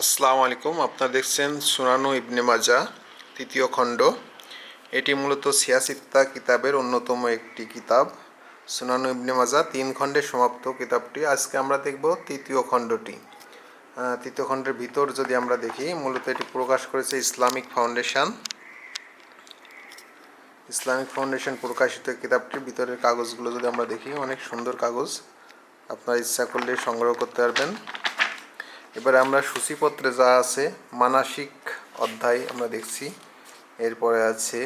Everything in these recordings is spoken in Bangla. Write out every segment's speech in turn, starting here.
আসসালামু আলাইকুম। আপনারা দেখছেন সুনানু ইবনে মাজা, তৃতীয় খণ্ড। এটি মূলত সিয়াসিত্তা কিতাবের অন্যতম একটি কিতাব। সুনানু ইবনে মাজা, তিন খণ্ডে সমাপ্ত কিতাবটি। আজকে আমরা দেখব তৃতীয় খণ্ডটি। তৃতীয় খণ্ডের ভিতর যদি আমরা দেখি, মূলত এটি প্রকাশ করেছে ইসলামিক ফাউন্ডেশন। ইসলামিক ফাউন্ডেশন প্রকাশিত কিতাবটির ভিতরের কাগজগুলো যদি আমরা দেখি, অনেক সুন্দর কাগজ। আপনারা ইচ্ছা করলে সংগ্রহ করতে পারবেন। এবারে আমরা সূচিপত্রে যা আছে, মানসিক অধ্যায় আমরা দেখছি। এরপরে আছে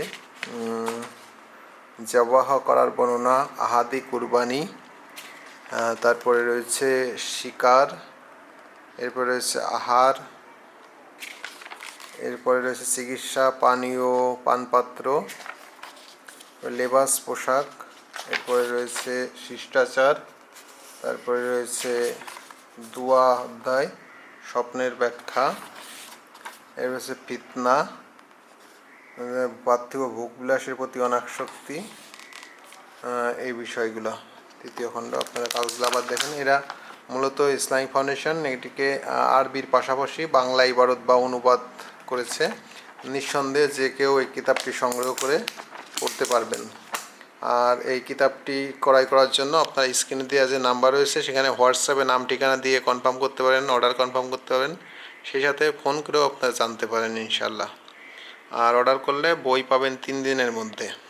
জবাহ করার বর্ণনা, আহাদি কুরবানি তারপরে রয়েছে শিকার, এরপরে রয়েছে আহার, এরপরে রয়েছে চিকিৎসা, পানীয়, পানপাত্র, লেবাস, পোশাক, এরপরে রয়েছে শিষ্টাচার, তারপরে রয়েছে দুয়া অধ্যায়। স্বপ্নের ব্যাখ্যা। এর রয়েছে ফিতনা পার্থিব ভোগবিলাসের প্রতি অনাসক্তি এই বিষয়গুলো। তৃতীয় খণ্ড, আপনারা কাগজগুলো আবার দেখেন। এরা মূলত ইসলামিক ফাউন্ডেশন, এটিকে আরবির পাশাপাশি বাংলা ইবারত বা অনুবাদ করেছে। নিঃসন্দেহে যে কেউ এই কিতাবটি সংগ্রহ করে পড়তে পারবেন। আর এই কিতাবটি ক্রয় করার জন্য আপনার স্ক্রিনে দেওয়া যে নাম্বার রয়েছে, সেখানে হোয়াটসঅ্যাপে নাম, ঠিকানা দিয়ে কনফার্ম করতে পারেন, অর্ডার কনফার্ম করতে পারেন। সেই সাথে ফোন করেও আপনারা জানতে পারেন ইনশাল্লাহ আর অর্ডার করলে বই পাবেন তিন দিনের মধ্যে।